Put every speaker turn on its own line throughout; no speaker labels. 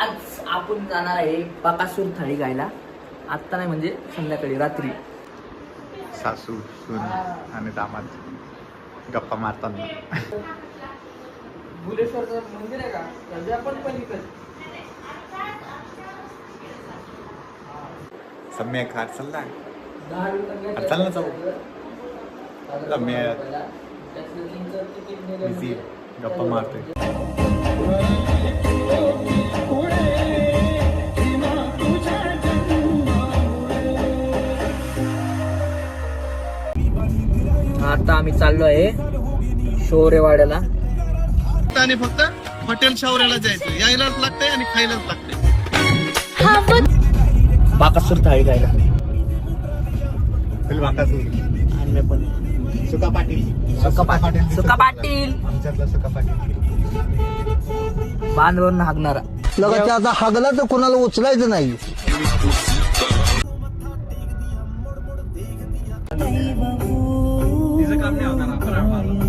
आज आपण जाणार आहे बकासूर थाळी गायला. आत्ता नाही म्हणजे संध्याकाळी रात्री.
सासू सून आणि दामाद गप्पा मारताना.
भुलेश्वरचं मंदिर आहे का? त्याच्या पण पलीकडे.
सम्य खार चालला
दहा रुपये
चल ना जाऊ. बिझी गप्पा मारतोय
आता आम्ही चाललो आहे शोरेवाड्याला
आणि फक्त हॉटेल शावऱ्याला जायचं यायलाच लागतंय आणि खायलाच लागतंय.
बाकासूर थाळी
फुल वांगासूर
आणि पण.
सुका पाटील.
सुका पाटील सुका पाटील.
आमच्यातला सुका पाटील.
बांधवरून हागणारा.
लगाच्या आता हागला तर कोणाला उचलायचं नाही.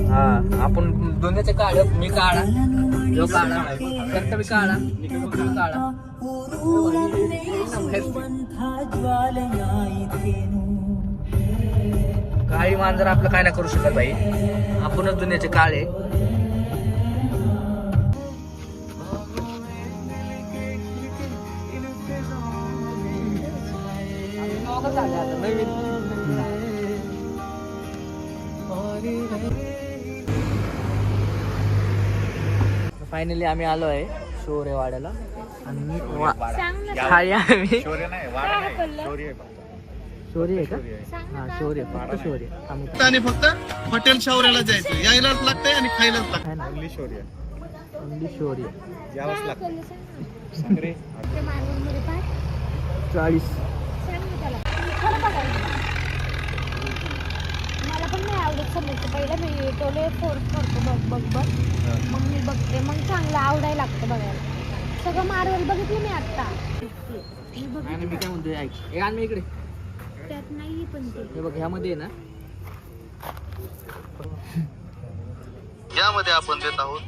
हा आपण दोन्हीचे काढ मी काढा जो काढा. कर्तव्य काढा काढा. काही मांजर आपलं काय नाही करू शकत भाई. आपणच दुनियाचे काळे. फायनली आम्ही आलो आहे शोरेवाड्याला. आणि वा- थाळी आम्ही
शौर्य शौर्य आहे फक्त.
शोरी आहे. का
शौर्य.
हा शोरी आहे फक्त शोरी आहे. आम्ही
आणि फक्त हॉटेल शावऱ्याला जायचं. यायलाच लागतंय आणि खायलाच लागतंय.
Only शौर्य.
only शोरी आहे.
यावंच लागतं
चाळीस.
मला पण नाही आवडत समजतं. पहिलं मी टोले फोर्स करतो बघ बघ बघ. मग मी बघते. मग चांगलं आवडायला लागतं बघायला. सगळं मार्वल बघितलं मी आत्ता. मी बघ
आणि मी काय म्हणतोय ऐक. हे आण मी इकडे.
त्यात नाही पण ते.
हे बघ ह्यामध्ये आहे ना.
यामध्ये आपण देत आहोत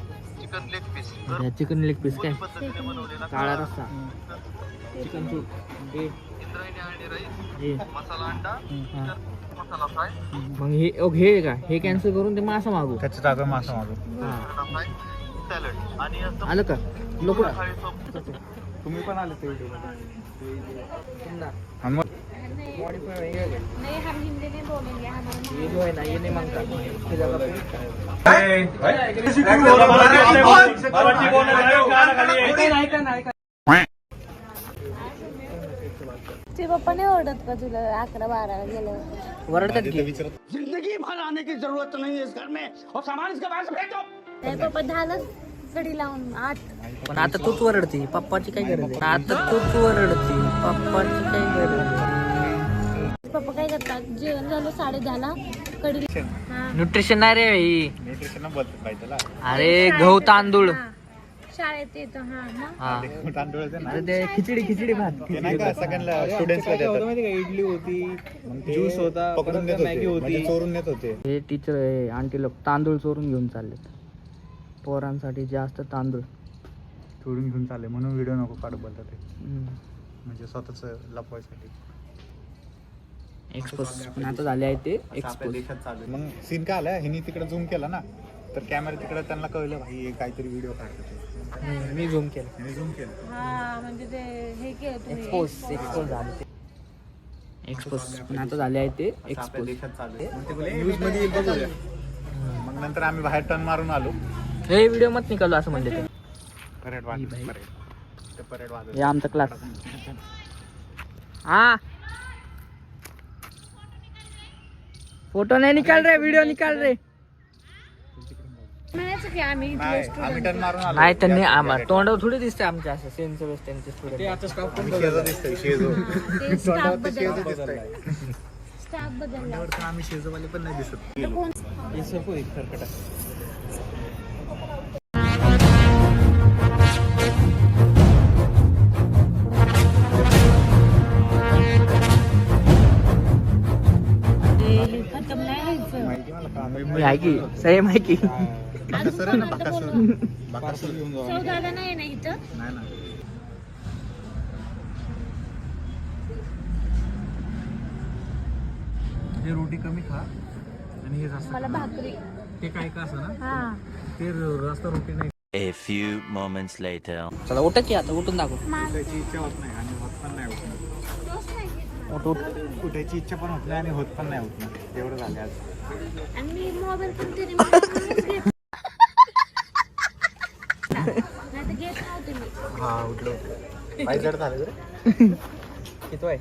chicken leg piece.
Chicken leg piece काय?
पद्धतीने बनवलेला
काळा रस्सा. चिकन. सूप. हे.
इंद्रायणी आणि राईस मसाला अंडा
हा.
मसाला फ्राय.
मग हे ओ, हे का? हे कॅन्सल करून ते मासा मागू.
त्याच्या जागा मासा मागू.
हा.
फ्राय सॅलड आणि असं
आलं का? लोक
तुम्ही पण आले ते
मॉडिफाय
नाही हम हिंदी नहीं बोलेंगे हमारा
ये जो है ना ये नहीं मांगता इसकी जगह पे
ते पप्पा नाही ओरडत का तुला? अकरा बारा गेलं
वरडतात की?
जिंदगी भर आने की जरूरत नहीं है इस घर में। और सामान इसके बाहर से फेंको
नाही पप्पा दहालाच कडी लावून आठ।
पण आता तूच वरडती पप्पाची काय गरज आहे? आता तूच वरडती पप्पाची काय गरज आहे?
जेवण झालं साडे दहाला. कडी हा.
न्यूट्रिशन नाही रे ही
न्यूट्रिशन बोलतात बाई त्याला
अरे गहू तांदूळ.
हा. शाळेत येतो हा मग
हा.
तांदूळ आहे ना.
अरे ते खिचडी खिचडी भात.
ते नाही का सगळ्यांना स्टुडंट्सला देतात.
इडली होती
मग ते
ज्यूस होता,
पकडून
परत
नेत
मॅगी
होते.
होती.
म्हणजे चोरून नेत होते.
हे टीचर हे आंटी लोक तांदूळ चोरून घेऊन चाललेत. पोरांसाठी जास्त तांदूळ.
चोरून घेऊन चालले म्हणून व्हिडिओ नको काढ बोलतात ते.
हम्म.
म्हणजे स्वतःच लपवायसाठी.
एक्सपोज पण आता झाले आहे ते एक्सपोज
देशात चालू आहे. मग सीन काय आला हिने तिकडे झूम केला ना. तर कॅमेरा तिकडे त्यांना कळलं भाई हे काहीतरी व्हिडिओ काढतो
मी झूम केलं.
हिने झूम केलं.
हा म्हणजे ते हे केलं
एक्सपोज एक्सपोज झाले ते. एक्सपोज पण आता झाले आहे ते एक्सपोज
न्यूजमध्ये येईल बघूया. मग नंतर आम्ही बाहेर टर्न मारून आलो.
हे व्हिडिओ मत निकालो असं म्हणले ते.
परेड वाजत परेड. वाजत
हे आमचा क्लास हा. फोटो नाही निकाल रे व्हिडिओ निकाल रे.
आम्ही
नाही
student
आम्ही टर्न मारून आलो.
नाही त्यांनी आम्हाला तोंडावर थोडी दिसते आमच्या असं सेन्स वेस त्यांचे स्टुडंट
आम्ही शेजो दिसतोय शेजो.
ते स्टाफ बदल
दिसतोय.
स्टाफ बदलला.
पण आम्ही शेजोवाले पण नाही दिसत.
मी आहे की? सेम आहे की?
बाकासूर आहे ना बाकासूर बाकासूर घेऊन जाऊ आम्ही.
दादा नाही ना इथं
नाही ना
हे रोटी कमी खा आणि हे जास्त
मला भाकरी.
ते काय का असं ना?
हा.
ते जास्त रोटी नाही.
A few moments later.
चला उठ की आता उठून दाखव.
उठायची इच्छा होत नाही आणि होत पण नाही होत नाही.
उठ उठ.
उठायची इच्छा पण होत नाही आणि होत पण नाही होत नाही एवढं झाले आज.
आणि मी मोबाईल पण तरी घेत नव्हते मी.
हा उठलो. पाहिजे झालं
किती आहे